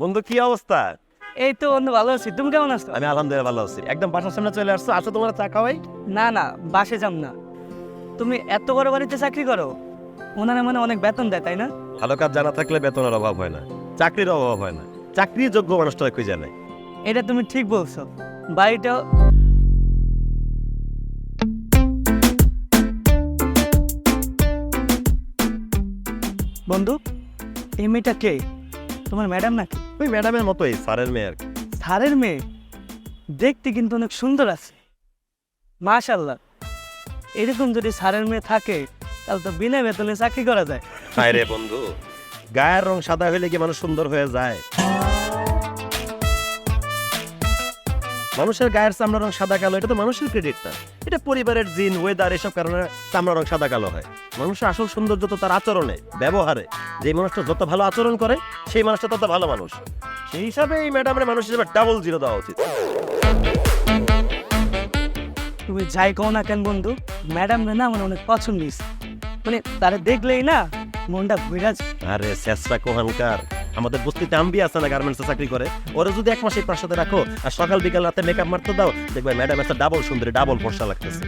বন্ধু কি অবস্থা? এই তো বন্ধু ভালো আছি। তুমি কেমন আছো? আমি আলহামদুলিল্লাহ ভালো আছি। একদম বাসার সামনে চলে আসছো। আসো তোমার চা খাওয়াই। না না বাসে যাম না। তুমি এত বড় বাড়িতে চাকরি করো? ওনারা মানে অনেক বেতন দেয় তাই না? ভালো কাজ জানা থাকলে বেতনের অভাব হয় না। চাকরির অভাব হয় না। চাকরি যোগ্য মানুষটা খুঁজে নেয় এটা তুমি ঠিক বলছো। বাড়িটা বন্ধু এই মেয়েটা কে? তোমার ম্যাডাম নাকি? ওই ম্যাডামের মতোই স্যারের মেয়ে আর কি। স্যারের মেয়ে? দেখতে কিন্তু অনেক সুন্দর আছে। মাশাল্লাহ এরকম যদি স্যারের মেয়ে থাকে তাহলে তো বিনা বেতনে চাকরি করা যায়। হায় রে বন্ধু গায়ের রং সাদা হইলে কি মানুষ সুন্দর হয়ে যায়? মানুষের গায়ের চামড়া রং সাদা কালো এটা তো মানুষের ক্রেডিট না। এটা পরিবারের জিন ওয়েদার এসব কারণে চামড়া রং সাদা কালো হয়। মানুষের আসল সৌন্দর্য তো তার আচরণে ব্যবহারে। যে মানুষটা যত ভালো আচরণ করে সেই মানুষটা তত ভালো মানুষ। সেই হিসাবে এই ম্যাডামের মানুষ হিসেবে ডাবল জিরো দেওয়া উচিত। তুমি যাই কও না কেন বন্ধু ম্যাডাম না আমার অনেক পছন্দ মানে তারা দেখলেই না মনটা ঘুরে। আরে শেষরা কোহানকার। আমাদের বস্তিতে আম্বি আছে না গার্মেন্টসে চাকরি করে, ওরা যদি এক মাসে প্রাসাদে রাখো আর সকাল বিকাল রাতে মেকআপ মারতে দাও, দেখবে ম্যাডাম একটা ডাবল সুন্দরী ডাবল ফর্সা লাগতেছে।